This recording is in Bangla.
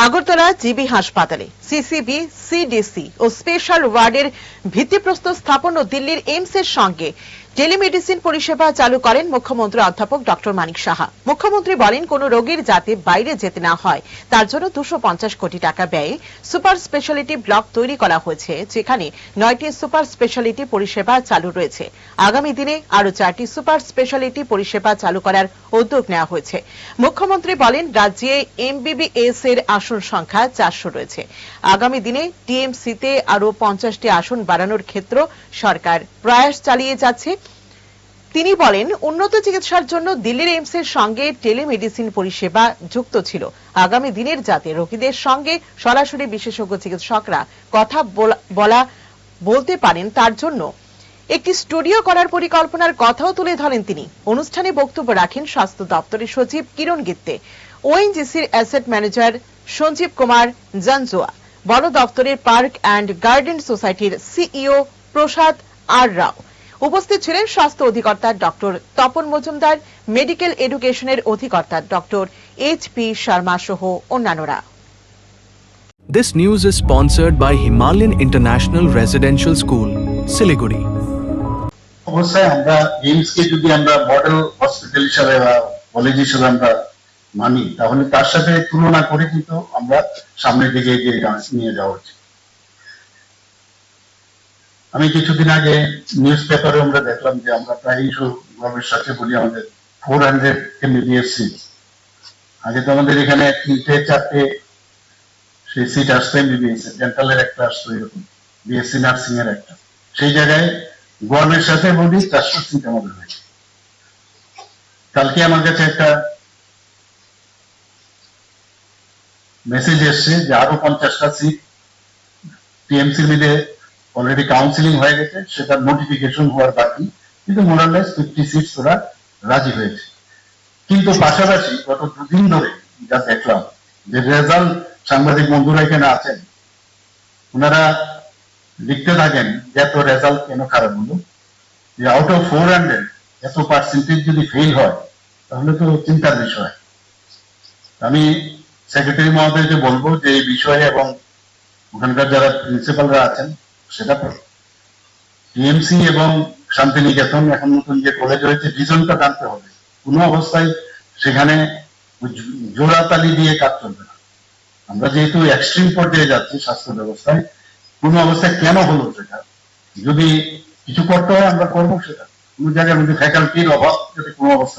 আগরতলা জিবি হাসপাতালে, সিসিবি, সিডিসি ও স্পেশাল ওয়ার্ডের ভিত্তিপ্রস্তর স্থাপন ও দিল্লির এইমস এর সঙ্গে টেলিমেডিসিন পরিষেবা চালু করেন মুখ্যমন্ত্রী অধ্যাপক ডক্টর মানিক সাহা। মুখ্যমন্ত্রী বলেন, কোন রোগীর যাতে বাইরে যেতে না হয়, তার জন্য দুশো কোটি টাকা ব্যয়ে সুপার স্পেশালিটি ব্লক তৈরি করা হয়েছে, যেখানে নয়টি সুপার স্পেশালিটি পরিষেবা চালু রয়েছে। আগামী দিনে আরও চারটি সুপার স্পেশালিটি পরিষেবা চালু করার উদ্যোগ নেওয়া হয়েছে। মুখ্যমন্ত্রী বলেন, রাজ্যে এমবিবিএস এর আসন সংখ্যা চারশো রয়েছে। আগামী দিনে টিএমসিতে আরও পঞ্চাশটি আসন বাড়ানোর ক্ষেত্র সরকার প্রয়াস চালিয়ে যাচ্ছে। তিনি বলেন, উন্নত চিকিৎসার জন্য দিল্লির এইমস এর সঙ্গে টেলিমেডিসিন পরিষেবা যুক্ত ছিল। আগামী দিনের যাতে রোগীদের সঙ্গে সরাসরি বিশেষজ্ঞ চিকিৎসকরা কথা বলা বলতে পারেন তার জন্য। একটি স্টুডিও করার পরিকল্পনার কথাও তুলে ধরেন তিনি। অনুষ্ঠানে বক্তব্য রাখেন স্বাস্থ্য দপ্তরের সচিব কিরণ গিত্তে। ওএনজিসির অ্যাসেট ম্যানেজার সঞ্জীব কুমার জানজোয়া বন দপ্তরের পার্ক অ্যান্ড গার্ডেন সোসাইটির সিইও প্রসাদ আর রাও। উপস্থিত ছিলেন স্বাস্থ্য অধিকর্তা ডক্টর তপন মজুমদার মেডিকেল এডুকেশনের অধিকর্তা ডক্টর এইচ পি শর্মা সহ অন্যান্যরা This news is sponsored by Himalayan International Residential School, Siliguri. অবশ্যই আমরা এইমসকে যদি আমরা মডেল হসপিটাল হিসাবে বা কলেজ হিসাবে আমরা মানি তাহলে তার সাথে তুলনা করে কিন্তু আমরা সামনের দিকে এগিয়ে নিয়ে যাওয়া উচিত আমি কিছুদিন আগে নিউজ পেপারে আমরা দেখলাম যে আমরা প্রায় গর্বের সাথে বলি আমাদের ফোর হান্ড্রেড এমবিবিএস সিট আগে তো আমাদের এখানে তিনটে, চারটে সেই সিট আসতো এমবিবিএস ডেন্টালের একটা আসতো এরকম বিএসসি নার্সিং এর একটা। সেই জায়গায় গভর্নমেন্টের সাথে বলি চারশো সিট আমাদের হয়েছে। কালকে আমার কাছে একটা মেসেজ এসছে যে আরও পঞ্চাশটা সিট টিএমসি মিলে অলরেডি কাউন্সিলিং হয়ে গেছে, সেটা নোটিফিকেশন হওয়ার বাকি, কিন্তু মোরালেস ফিফটি সিটস ওরা রাজি হয়েছে। কিন্তু পাশাপাশি গত দুদিন ধরে যা দেখলাম, যে রেজাল্ট সাংবাদিক বন্ধুরা এখানে আছেন, ওনারা লিখতে থাকেন যে এত রেজাল্ট কেন খারাপ হলো? যে আউট অফ ফোর হান্ড্রেড এত পার্সেন্টেজ যদি ফেল হয়, তাহলে তো চিন্তার বিষয়। আমি সেক্রেটারি মহোদয়কে বলব যে এই বিষয়ে এবং ওখানকার যারা প্রিন্সিপালরা আছেন সেটা তো। টিএমসি এবং শান্তিনিকেতন এখন নতুন যে কলেজ হয়েছে ভিজনটা জানতে হবে। কোনো অবস্থায় সেখানে জোড়াতালি দিয়ে কাজ চলবে না। আমরা যেহেতু এক্সট্রিম পর্যায়ে যাচ্ছি স্বাস্থ্য ব্যবস্থায়, কোনো অবস্থায় কেন হলো সেটা? যদি কিছু করতে হয়, আমরা করব সেটা। কোনো জায়গায় যদি ফ্যাকাল্টির অভাব যদি কোনো অবস্থায়